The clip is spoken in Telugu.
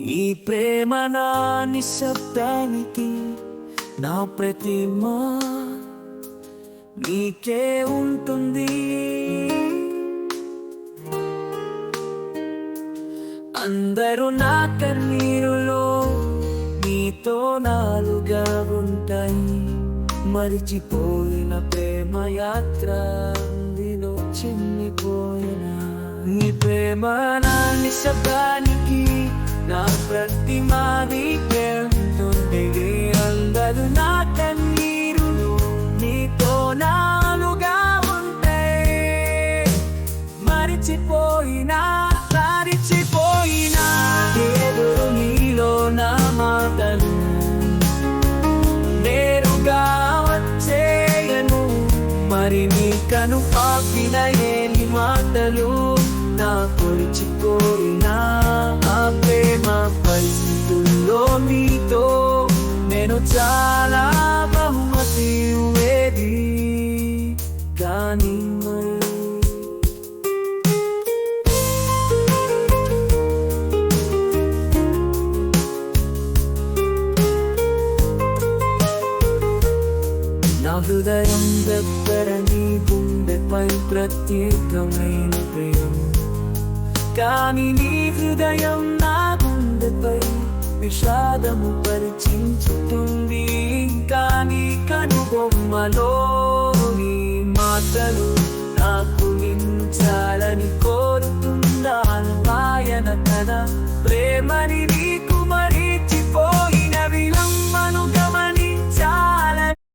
ఈ ప్రేమ నా నిశ్శబ్దానికి నా ప్రతిమ నీకే ఉంటుంది. అందరూ నా కన్నీరులో నీతో నాలుగా ఉంటాయి. మరిచిపోయిన ప్రేమ యాత్ర అందులో చిన్నిపోయిన నీ ప్రేమ నా నిశ్శబ్దానికి నా ప్రతిమ నీకే అందరు నా కన్నీరులో నీతో నాలుగా ఉంటాయి మరిచిపోయినా మరిచిపోయినా ఏదో నీలో నా మాటలు నేరుగా వచ్చేయను. మరి నీ కను పాపిన ఏని మాటలు నేను చాలా బహుమతి వేది కానీ హృదయం దగ్గర నీ గుండెపై ప్రత్యేకమైన ప్రేమ. కానీ నీ హృదయం విషాదము పరిచించుతుంది. కానీ కనుబొమ్మలోని మాటలు నాకు మించాలని కోరుతున్నాను ఆయన తన ప్రేమని నీకు మరీ